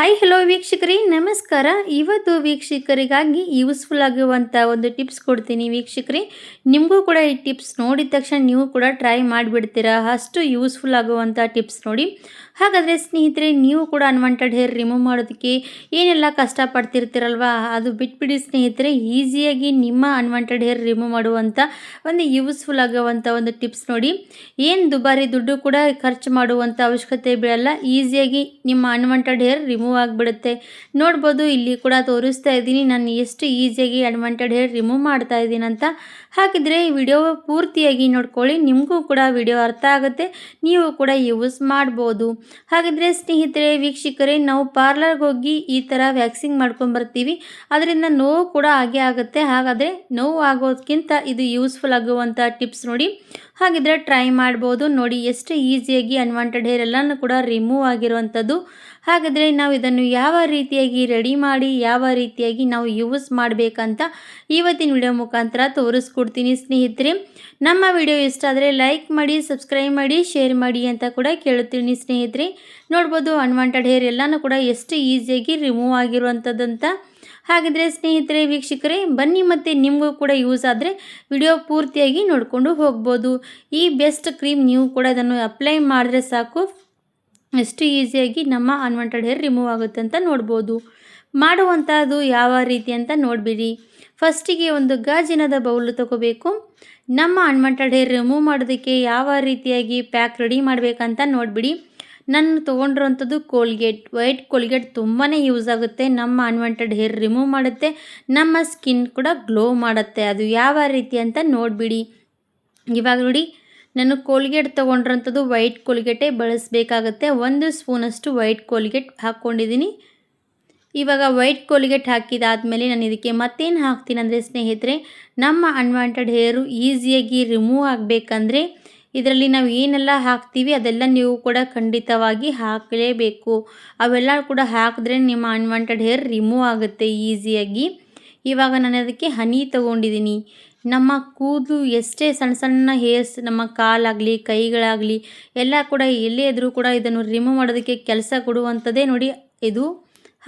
Hi hello ವೀಕ್ಷಕರಿ. ನಮಸ್ಕಾರ. ಇವತ್ತು ವೀಕ್ಷಕರಿಗಾಗಿ useful ಆಗುವಂಥ ಒಂದು ಟಿಪ್ಸ್ ಕೊಡ್ತೀನಿ ವೀಕ್ಷಕರಿ. ನಿಮಗೂ ಕೂಡ ಈ ಟಿಪ್ಸ್ ನೋಡಿದ ತಕ್ಷಣ ನೀವು ಕೂಡ ಟ್ರೈ ಮಾಡಿಬಿಡ್ತೀರಾ? ಅಷ್ಟು ಯೂಸ್ಫುಲ್ ಆಗುವಂಥ ಟಿಪ್ಸ್ ನೋಡಿ. ಹಾಗಾದರೆ ಸ್ನೇಹಿತರೆ, ನೀವು ಕೂಡ ಅನ್ವಾಂಟೆಡ್ ಹೇರ್ ರಿಮೂವ್ ಮಾಡೋದಕ್ಕೆ ಏನೆಲ್ಲ ಕಷ್ಟಪಡ್ತಿರ್ತೀರಲ್ವ? ಅದು ಬಿಟ್ಬಿಡಿ ಸ್ನೇಹಿತರೆ. ಈಸಿಯಾಗಿ ನಿಮ್ಮ ಅನ್ವಾಂಟೆಡ್ ಹೇರ್ ರಿಮೂವ್ ಮಾಡುವಂಥ ಒಂದು ಯೂಸ್ಫುಲ್ ಆಗುವಂಥ ಒಂದು ಟಿಪ್ಸ್ ನೋಡಿ. ಏನು ದುಬಾರಿ ದುಡ್ಡು ಕೂಡ ಖರ್ಚು ಮಾಡುವಂಥ ಅವಶ್ಯಕತೆ ಬೀಳಲ್ಲ. ಈಸಿಯಾಗಿ ನಿಮ್ಮ ಅನ್ವಾಂಟೆಡ್ ಹೇರ್ ರಿಮೂವ್ ಆಗಿಬಿಡುತ್ತೆ. ನೋಡ್ಬೋದು, ಇಲ್ಲಿ ಕೂಡ ತೋರಿಸ್ತಾ ಇದ್ದೀನಿ, ನಾನು ಎಷ್ಟು ಈಸಿಯಾಗಿ ಅಡ್ವಾಂಟೆಡ್ ಹೇರ್ ರಿಮೂವ್ ಮಾಡ್ತಾ ಇದ್ದೀನಿ ಅಂತ. ಹಾಗಿದ್ರೆ ಈ ವಿಡಿಯೋ ಪೂರ್ತಿಯಾಗಿ ನೋಡ್ಕೊಳ್ಳಿ, ನಿಮಗೂ ಕೂಡ ವಿಡಿಯೋ ಅರ್ಥ ಆಗುತ್ತೆ, ನೀವು ಕೂಡ ಯೂಸ್ ಮಾಡ್ಬೋದು. ಹಾಗಿದ್ರೆ ಸ್ನೇಹಿತರೆ, ವೀಕ್ಷಕರೇ, ನಾವು ಪಾರ್ಲರ್ಗೆ ಹೋಗಿ ಈ ಥರ ವ್ಯಾಕ್ಸಿಂಗ್ ಮಾಡ್ಕೊಂಡು ಬರ್ತೀವಿ ಅದರಿಂದ ನೋವು ಕೂಡ ಹಾಗೆ ಆಗುತ್ತೆ, ಹಾಗಾದರೆ ನೋವು ಆಗೋದಕ್ಕಿಂತ ಇದು ಯೂಸ್ಫುಲ್ ಆಗುವಂಥ ಟಿಪ್ಸ್ ನೋಡಿ. ಹಾಗಿದ್ರೆ ಟ್ರೈ ಮಾಡ್ಬೋದು, ನೋಡಿ ಎಷ್ಟು ಈಸಿಯಾಗಿ ಅನ್ವಾಂಟೆಡ್ ಹೇರ್ ಎಲ್ಲನೂ ಕೂಡ ರಿಮೂವ್ ಆಗಿರುವಂಥದ್ದು. ಹಾಗಾದರೆ ನಾವು ಇದನ್ನು ಯಾವ ರೀತಿಯಾಗಿ ರೆಡಿ ಮಾಡಿ, ಯಾವ ರೀತಿಯಾಗಿ ನಾವು ಯೂಸ್ ಮಾಡಬೇಕಂತ ಇವತ್ತಿನ ವಿಡಿಯೋ ಮುಖಾಂತರ ತೋರಿಸ್ಕೊಡ್ತೀನಿ ಸ್ನೇಹಿತರೆ. ನಮ್ಮ ವಿಡಿಯೋ ಇಷ್ಟ ಆದರೆ ಲೈಕ್ ಮಾಡಿ ಸಬ್ಸ್ಕ್ರೈಬ್ ಮಾಡಿ ಶೇರ್ ಮಾಡಿ ಅಂತ ಕೂಡ ಕೇಳುತ್ತೀನಿ ಸ್ನೇಹಿತರೆ. ನೋಡ್ಬೋದು ಅನ್ವಾಂಟೆಡ್ ಹೇರ್ ಎಲ್ಲನೂ ಕೂಡ ಎಷ್ಟು ಈಸಿಯಾಗಿ ರಿಮೂವ್ ಆಗಿರುವಂಥದ್ದಂತ ಹಾಗಿದ್ರೆ ಸ್ನೇಹಿತರೆ, ವೀಕ್ಷಕರೇ, ಬನ್ನಿ ಮತ್ತು ನಿಮಗೂ ಕೂಡ ಯೂಸ್ ಆದರೆ ವಿಡಿಯೋ ಪೂರ್ತಿಯಾಗಿ ನೋಡಿಕೊಂಡು ಹೋಗ್ಬೋದು. ಈ ಬೆಸ್ಟ್ ಕ್ರೀಮ್ ನೀವು ಕೂಡ ಅದನ್ನು ಅಪ್ಲೈ ಮಾಡಿದ್ರೆ ಸಾಕು. ಎಷ್ಟು ಈಸಿಯಾಗಿ ನಮ್ಮ ಅನ್ವಾಂಟೆಡ್ ಹೇರ್ ರಿಮೂವ್ ಆಗುತ್ತೆ ಅಂತ ನೋಡ್ಬೋದು. ಮಾಡುವಂಥದ್ದು ಯಾವ ರೀತಿ ಅಂತ ನೋಡಿಬಿಡಿ. ಫಸ್ಟಿಗೆ ಒಂದು ಗಾಜಿನದ ಬೌಲು ತಗೋಬೇಕು. ನಮ್ಮ ಅನ್ವಾಂಟೆಡ್ ಹೇರ್ ರಿಮೂವ್ ಮಾಡೋದಕ್ಕೆ ಯಾವ ರೀತಿಯಾಗಿ ಪ್ಯಾಕ್ ರೆಡಿ ಮಾಡಬೇಕಂತ ನೋಡಿಬಿಡಿ. ನಾನು ತೊಗೊಂಡಿರೋಂಥದ್ದು ಕೋಲ್ಗೇಟ್ ವೈಟ್ ಕೋಲ್ಗೇಟ್ ತುಂಬಾ ಯೂಸ್ ಆಗುತ್ತೆ. ನಮ್ಮ ಅನ್ವಾಂಟೆಡ್ ಹೇರ್ ರಿಮೂವ್ ಮಾಡುತ್ತೆ. ನಮ್ಮ ಸ್ಕಿನ್ ಕೂಡ ಗ್ಲೋ ಮಾಡುತ್ತೆ. ಅದು ಯಾವ ರೀತಿ ಅಂತ ನೋಡಿಬಿಡಿ. ಇವಾಗ ನೋಡಿ ನಾನು ಕೋಲ್ಗೇಟ್ ತೊಗೊಂಡ್ರಂಥದ್ದು ವೈಟ್ ಕೋಲ್ಗೇಟೇ ಬಳಸಬೇಕಾಗತ್ತೆ. ಒಂದು ಸ್ಪೂನಷ್ಟು ವೈಟ್ ಕೋಲ್ಗೇಟ್ ಹಾಕ್ಕೊಂಡಿದ್ದೀನಿ. ಇವಾಗ ವೈಟ್ ಕೋಲ್ಗೇಟ್ ಹಾಕಿದಾದಮೇಲೆ ನಾನು ಇದಕ್ಕೆ ಮತ್ತೇನು ಹಾಕ್ತೀನಿ ಅಂದರೆ ಸ್ನೇಹಿತರೆ, ನಮ್ಮ ಅನ್ವಾಂಟೆಡ್ ಹೇರು ಈಸಿಯಾಗಿ ರಿಮೂವ್ ಆಗಬೇಕಂದ್ರೆ ಇದರಲ್ಲಿ ನಾವು ಏನೆಲ್ಲ ಹಾಕ್ತೀವಿ ಅದೆಲ್ಲ ನೀವು ಕೂಡ ಖಂಡಿತವಾಗಿ ಹಾಕಲೇಬೇಕು. ಅವೆಲ್ಲ ಕೂಡ ಹಾಕಿದ್ರೆ ನಿಮ್ಮ ಅನ್ವಾಂಟೆಡ್ ಹೇರ್ ರಿಮೂವ್ ಆಗುತ್ತೆ ಈಸಿಯಾಗಿ. ಇವಾಗ ನಾನು ಅದಕ್ಕೆ ಹನಿ ತಗೊಂಡಿದ್ದೀನಿ. ನಮ್ಮ ಕೂದಲು ಎಷ್ಟೇ ಸಣ್ಣ ಸಣ್ಣ ಹೇರ್ಸ್ ನಮ್ಮ ಕಾಲಾಗಲಿ, ಕೈಗಳಾಗಲಿ, ಎಲ್ಲ ಕೂಡ ಎಲ್ಲೇ ಇದ್ದರೂ ಕೂಡ ಇದನ್ನು ರಿಮೂವ್ ಮಾಡೋದಕ್ಕೆ ಕೆಲಸ ಕೊಡುವಂಥದ್ದೇ ನೋಡಿ ಇದು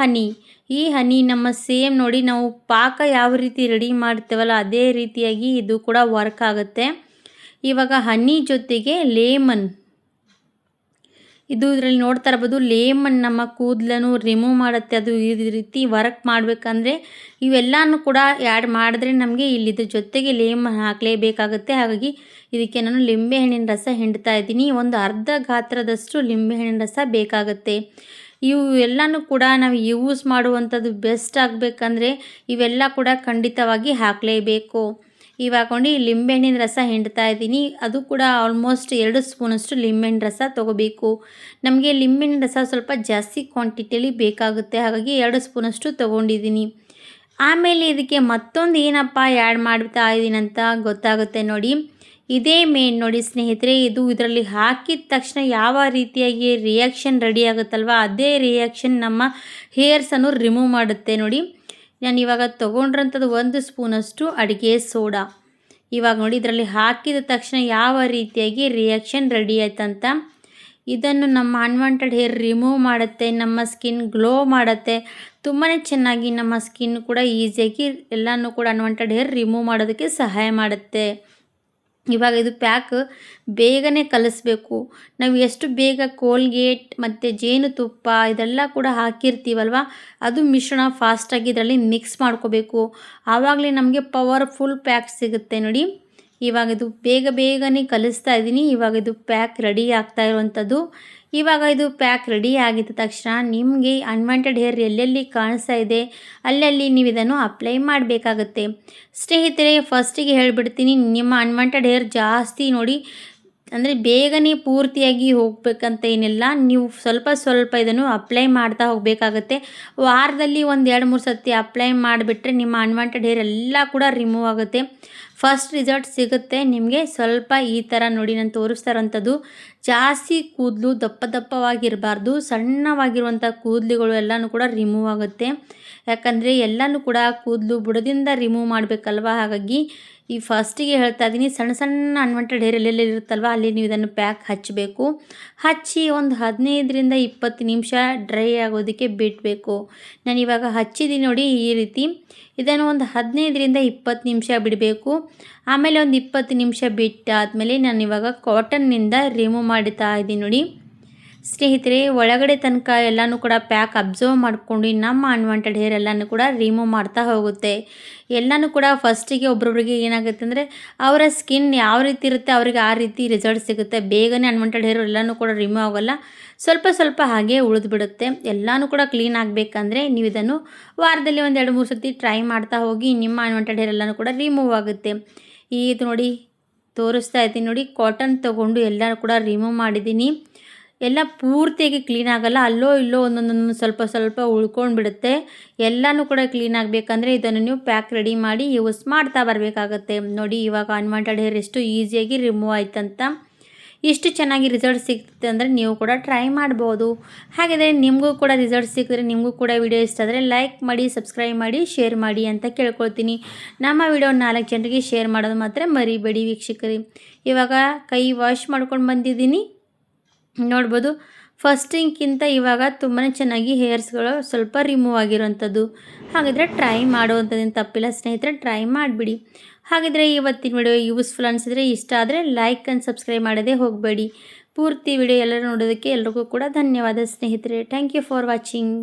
ಹನಿ. ಈ ಹನಿ ನಮ್ಮ ಸೇಮ್ ನೋಡಿ ನಾವು ಪಾಕ ಯಾವ ರೀತಿ ರೆಡಿ ಮಾಡ್ತೇವಲ್ಲ ಅದೇ ರೀತಿಯಾಗಿ ಇದು ಕೂಡ ವರ್ಕ್ ಆಗುತ್ತೆ. ಇವಾಗ ಹನಿ ಜೊತೆಗೆ ಲೇಮನ್ ಇದು ಇದರಲ್ಲಿ ನೋಡ್ತಾ ಇರ್ಬೋದು, ಲೇಮನ್ ನಮ್ಮ ಕೂದಲನ್ನು ರಿಮೂವ್ ಮಾಡುತ್ತೆ. ಅದು ಈ ರೀತಿ ವರ್ಕ್ ಮಾಡಬೇಕಂದ್ರೆ ಇವೆಲ್ಲನೂ ಕೂಡ ಆ್ಯಡ್ ಮಾಡಿದ್ರೆ ನಮಗೆ ಇಲ್ಲಿದ್ರ ಜೊತೆಗೆ ಲೇಮನ್ ಹಾಕಲೇಬೇಕಾಗುತ್ತೆ. ಹಾಗಾಗಿ ಇದಕ್ಕೆ ನಾನು ಲಿಂಬೆಹಣ್ಣಿನ ರಸ ಹಿಂಡ್ತಾ ಇದ್ದೀನಿ. ಒಂದು ಅರ್ಧ ಗಾತ್ರದಷ್ಟು ಲಿಂಬೆಹಣ್ಣಿನ ರಸ ಬೇಕಾಗುತ್ತೆ. ಇವು ಎಲ್ಲನೂ ಕೂಡ ನಾವು ಯೂಸ್ ಮಾಡುವಂಥದ್ದು ಬೆಸ್ಟ್ ಆಗಬೇಕಂದ್ರೆ ಇವೆಲ್ಲ ಕೂಡ ಖಂಡಿತವಾಗಿ ಹಾಕಲೇಬೇಕು. ಇವಾಗ ಲಿಂಬೆಹಣ್ಣಿನ ರಸ ಹಿಂಡ್ತಾ ಇದ್ದೀನಿ. ಅದು ಕೂಡ ಆಲ್ಮೋಸ್ಟ್ ಎರಡು ಸ್ಪೂನಷ್ಟು ಲಿಂಬೆಹಣ್ಣು ರಸ ತೊಗೋಬೇಕು. ನಮಗೆ ಲಿಂಬೆಹಣ್ಣಿನ ರಸ ಸ್ವಲ್ಪ ಜಾಸ್ತಿ ಕ್ವಾಂಟಿಟಿಯಲ್ಲಿ ಬೇಕಾಗುತ್ತೆ. ಹಾಗಾಗಿ ಎರಡು ಸ್ಪೂನಷ್ಟು ತೊಗೊಂಡಿದ್ದೀನಿ. ಆಮೇಲೆ ಇದಕ್ಕೆ ಮತ್ತೊಂದು ಏನಪ್ಪ ಆ್ಯಡ್ ಮಾಡ್ತಾ ಇದ್ದೀನಿ ಗೊತ್ತಾಗುತ್ತೆ ನೋಡಿ. ಇದೇ ಮೇನ್ ನೋಡಿ ಸ್ನೇಹಿತರೆ, ಇದು ಇದರಲ್ಲಿ ಹಾಕಿದ ತಕ್ಷಣ ಯಾವ ರೀತಿಯಾಗಿ ರಿಯಾಕ್ಷನ್ ರೆಡಿ ಆಗುತ್ತಲ್ವ, ಅದೇ ರಿಯಾಕ್ಷನ್ ನಮ್ಮ ಹೇರ್ಸನ್ನು ರಿಮೂವ್ ಮಾಡುತ್ತೆ ನೋಡಿ. ನಾನು ಇವಾಗ ತೊಗೊಂಡ್ರಂಥದ್ದು ಒಂದು ಸ್ಪೂನಷ್ಟು ಅಡುಗೆ ಸೋಡಾ. ಇವಾಗ ನೋಡಿ, ಇದರಲ್ಲಿ ಹಾಕಿದ ತಕ್ಷಣ ಯಾವ ರೀತಿಯಾಗಿ ರಿಯಾಕ್ಷನ್ ರೆಡಿ ಆಯ್ತಂತ. ಇದನ್ನು ನಮ್ಮ ಅನ್ವಾಂಟೆಡ್ ಹೇರ್ ರಿಮೂವ್ ಮಾಡುತ್ತೆ, ನಮ್ಮ ಸ್ಕಿನ್ ಗ್ಲೋ ಮಾಡುತ್ತೆ. ತುಂಬಾ ಚೆನ್ನಾಗಿ ನಮ್ಮ ಸ್ಕಿನ್ ಕೂಡ ಈಸಿಯಾಗಿ ಎಲ್ಲನೂ ಕೂಡ ಅನ್ವಾಂಟೆಡ್ ಹೇರ್ ರಿಮೂವ್ ಮಾಡೋದಕ್ಕೆ ಸಹಾಯ ಮಾಡುತ್ತೆ. ಇವಾಗ ಇದು ಪ್ಯಾಕ್ ಬೇಗನೆ ಕಲಿಸ್ಬೇಕು. ನಾವು ಎಷ್ಟು ಬೇಗ ಕೋಲ್ಗೇಟ್ ಮತ್ತು ಜೇನುತುಪ್ಪ ಇದೆಲ್ಲ ಕೂಡ ಹಾಕಿರ್ತೀವಲ್ವ? ಅದು ಮಿಶ್ರಣ ಫಾಸ್ಟಾಗಿ ಇದರಲ್ಲಿ ಮಿಕ್ಸ್ ಮಾಡ್ಕೋಬೇಕು. ಆವಾಗಲೇ ನಮಗೆ ಪವರ್ಫುಲ್ ಪ್ಯಾಕ್ ಸಿಗುತ್ತೆ ನೋಡಿ. ಇವಾಗ ಇದು ಬೇಗ ಬೇಗನೆ ಕಲಿಸ್ತಾ ಇದ್ದೀನಿ ಇವಾಗ ಇದು ಪ್ಯಾಕ್ ರೆಡಿ ಆಗ್ತಾ ಇರುವಂಥದ್ದು ಇವಾಗ ಇದು ಪ್ಯಾಕ್ ರೆಡಿ ಆಗಿದ ತಕ್ಷಣ ನಿಮಗೆ ಅನ್ವಾಂಟೆಡ್ ಹೇರ್ ಎಲ್ಲೆಲ್ಲಿ ಕಾಣಿಸ್ತಾ ಇದೆ, ಅಲ್ಲಲ್ಲಿ ನೀವು ಇದನ್ನು ಅಪ್ಲೈ ಮಾಡಬೇಕಾಗತ್ತೆ. ಸ್ನೇಹಿತರೆ ಫಸ್ಟಿಗೆ ಹೇಳಿಬಿಡ್ತೀನಿ, ನಿಮ್ಮ ಅನ್ವಾಂಟೆಡ್ ಹೇರ್ ಜಾಸ್ತಿ ನೋಡಿ, ಅಂದರೆ ಬೇಗನೆ ಪೂರ್ತಿಯಾಗಿ ಹೋಗಬೇಕಂತ ಏನಿಲ್ಲ, ನೀವು ಸ್ವಲ್ಪ ಸ್ವಲ್ಪ ಇದನ್ನು ಅಪ್ಲೈ ಮಾಡ್ತಾ ಹೋಗಬೇಕಾಗತ್ತೆ. ವಾರದಲ್ಲಿ ಒಂದು ಎರಡು ಮೂರು ಸತಿ ಅಪ್ಲೈ ಮಾಡಿಬಿಟ್ರೆ ನಿಮ್ಮ ಅನ್ವಾಂಟೆಡ್ ಹೇರ್ ಎಲ್ಲ ಕೂಡ ರಿಮೂವ್ ಆಗುತ್ತೆ. ಫಸ್ಟ್ ರಿಸಲ್ಟ್ ಸಿಗುತ್ತೆ, ನಿಮಗೆ ಸ್ವಲ್ಪ ಈ ಥರ ನೋಡಿ, ನಾನು ತೋರಿಸ್ತಾ ಇರೋಂಥದ್ದು. ಜಾಸ್ತಿ ಕೂದಲು ದಪ್ಪ ದಪ್ಪವಾಗಿರಬಾರ್ದು ಸಣ್ಣವಾಗಿರುವಂಥ ಕೂದಲುಗಳು ಎಲ್ಲನೂ ಕೂಡ ರಿಮೂವ್ ಆಗುತ್ತೆ. ಯಾಕಂದರೆ ಎಲ್ಲನೂ ಕೂಡ ಕೂದಲು ಬುಡದಿಂದ ರಿಮೂವ್ ಮಾಡಬೇಕಲ್ವ? ಹಾಗಾಗಿ ಈ ಫಸ್ಟಿಗೆ ಹೇಳ್ತಾ ಇದ್ದೀನಿ ಸಣ್ಣ ಸಣ್ಣ ಅನ್ವಾಂಟೆಡ್ ಹೇರ್ ಎಲ್ಲೆಲ್ಲಿ ಇರುತ್ತಲ್ವ? ಅಲ್ಲಿ ನೀವು ಇದನ್ನು ಪ್ಯಾಕ್ ಹಚ್ಚಬೇಕು. ಹಚ್ಚಿ ಒಂದು ಹದಿನೈದರಿಂದ ಇಪ್ಪತ್ತು ನಿಮಿಷ ಡ್ರೈ ಆಗೋದಕ್ಕೆ ಬಿಡಬೇಕು. ನಾನು ಇವಾಗ ಹಚ್ಚಿದ್ದೀನಿ ನೋಡಿ ಈ ರೀತಿ. ಇದನ್ನು ಒಂದು ಹದಿನೈದರಿಂದ ಇಪ್ಪತ್ತು ನಿಮಿಷ ಬಿಡಬೇಕು. ಆಮೇಲೆ ಒಂದು ಇಪ್ಪತ್ತು ನಿಮಿಷ ಬಿಟ್ಟಾದಮೇಲೆ ನಾನು ಇವಾಗ ಕಾಟನ್ನಿಂದ ರಿಮೂವ್ ಮಾಡ್ತಾ ಇದ್ದೀನಿ ನೋಡಿ. ಸ್ನೇಹಿತರೆ, ಒಳಗಡೆ ತನಕ ಎಲ್ಲನೂ ಕೂಡ ಪ್ಯಾಕ್ ಅಬ್ಸರ್ವ್ ಮಾಡ್ಕೊಂಡು ನಮ್ಮ ಅನ್ವಾಂಟೆಡ್ ಹೇರ್ ಎಲ್ಲನೂ ಕೂಡ ರಿಮೂವ್ ಮಾಡ್ತಾ ಹೋಗುತ್ತೆ. ಎಲ್ಲನೂ ಕೂಡ ಫಸ್ಟಿಗೆ ಒಬ್ರೊಬ್ರಿಗೆ ಏನಾಗುತ್ತೆ ಅಂದರೆ, ಅವರ ಸ್ಕಿನ್ ಯಾವ ರೀತಿ ಇರುತ್ತೆ, ಅವರಿಗೆ ಆ ರೀತಿ ರಿಸಲ್ಟ್ ಸಿಗುತ್ತೆ. ಬೇಗನೆ ಅನ್ವಾಂಟೆಡ್ ಹೇರ್ ಎಲ್ಲನೂ ಕೂಡ ರಿಮೂವ್ ಆಗೋಲ್ಲ. ಸ್ವಲ್ಪ ಸ್ವಲ್ಪ ಹಾಗೆ ಉಳಿದ್ಬಿಡುತ್ತೆ ಎಲ್ಲನೂ ಕೂಡ ಕ್ಲೀನ್ ಆಗಬೇಕಂದ್ರೆ ನೀವು ಇದನ್ನು ವಾರದಲ್ಲಿ ಒಂದು ಎರಡು ಮೂರು ಸರ್ತಿ ಟ್ರೈ ಮಾಡ್ತಾ ಹೋಗಿ ನಿಮ್ಮ ಅನ್ವಾಂಟೆಡ್ ಹೇರ್ ಎಲ್ಲನೂ ಕೂಡ ರಿಮೂವ್ ಆಗುತ್ತೆ. ಇದು ನೋಡಿ ತೋರಿಸ್ತಾ ಇದ್ದೀನಿ ನೋಡಿ ಕಾಟನ್ ತೊಗೊಂಡು ಎಲ್ಲರೂ ಕೂಡ ರಿಮೂವ್ ಮಾಡಿದ್ದೀನಿ. ಎಲ್ಲ ಪೂರ್ತಿಯಾಗಿ ಕ್ಲೀನ್ ಆಗಲ್ಲ, ಅಲ್ಲೋ ಇಲ್ಲೋ ಒಂದೊಂದೊಂದು ಸ್ವಲ್ಪ ಸ್ವಲ್ಪ ಉಳ್ಕೊಂಡು ಬಿಡುತ್ತೆ ಎಲ್ಲನೂ ಕೂಡ ಕ್ಲೀನ್ ಆಗಬೇಕಂದ್ರೆ ಇದನ್ನು ನೀವು ಪ್ಯಾಕ್ ರೆಡಿ ಮಾಡಿ ಯೂಸ್ ಮಾಡ್ತಾ ಬರಬೇಕಾಗತ್ತೆ. ನೋಡಿ, ಇವಾಗ ಅನ್ವಾಂಟೆಡ್ ಹೇರ್ ಎಷ್ಟು ಈಸಿಯಾಗಿ ರಿಮೂವ್ ಆಯ್ತಂತ. ಇಷ್ಟು ಚೆನ್ನಾಗಿ ರಿಸಲ್ಟ್ ಸಿಗ್ತದೆ ಅಂದರೆ ನೀವು ಕೂಡ ಟ್ರೈ ಮಾಡ್ಬೋದು. ಹಾಗಿದ್ರೆ ನಿಮಗೂ ಕೂಡ ರಿಸಲ್ಟ್ ಸಿಕ್ಕಿದ್ರೆ ನಿಮಗೂ ಕೂಡ ವಿಡಿಯೋ ಇಷ್ಟ ಆದರೆ ಲೈಕ್ ಮಾಡಿ ಸಬ್ಸ್ಕ್ರೈಬ್ ಮಾಡಿ ಶೇರ್ ಮಾಡಿ ಅಂತ ಕೇಳ್ಕೊಳ್ತೀನಿ. ನಮ್ಮ ವಿಡಿಯೋ ನಾಲ್ಕು ಜನರಿಗೆ ಶೇರ್ ಮಾಡೋದು ಮಾತ್ರ ಮರಿಬೇಡಿ ವೀಕ್ಷಕರಿ. ಇವಾಗ ಕೈ ವಾಶ್ ಮಾಡ್ಕೊಂಡು ಬಂದಿದ್ದೀನಿ. ನೋಡ್ಬೋದು ಫಸ್ಟಿಂಗ್ಕಿಂತ ಇವಾಗ ತುಂಬಾ ಚೆನ್ನಾಗಿ ಹೇರ್ಸ್ಗಳು ಸ್ವಲ್ಪ ರಿಮೂವ್ ಆಗಿರೋಂಥದ್ದು ಹಾಗಿದ್ರೆ ಟ್ರೈ ಮಾಡುವಂಥದ್ದೇನು ತಪ್ಪಿಲ್ಲ ಸ್ನೇಹಿತರೆ ಟ್ರೈ ಮಾಡಿಬಿಡಿ. ಹಾಗಿದ್ರೆ ಇವತ್ತಿನ ವಿಡಿಯೋ ಯೂಸ್ಫುಲ್ ಅನಿಸಿದ್ರೆ ಇಷ್ಟ ಆದರೆ ಲೈಕ್ ಆ್ಯಂಡ್ ಸಬ್ಸ್ಕ್ರೈಬ್ ಮಾಡೋದೇ ಹೋಗಬೇಡಿ. ಪೂರ್ತಿ ವಿಡಿಯೋ ಎಲ್ಲರೂ ನೋಡೋದಕ್ಕೆ ಎಲ್ರಿಗೂ ಕೂಡ ಧನ್ಯವಾದ ಸ್ನೇಹಿತರೆ. Thank you for watching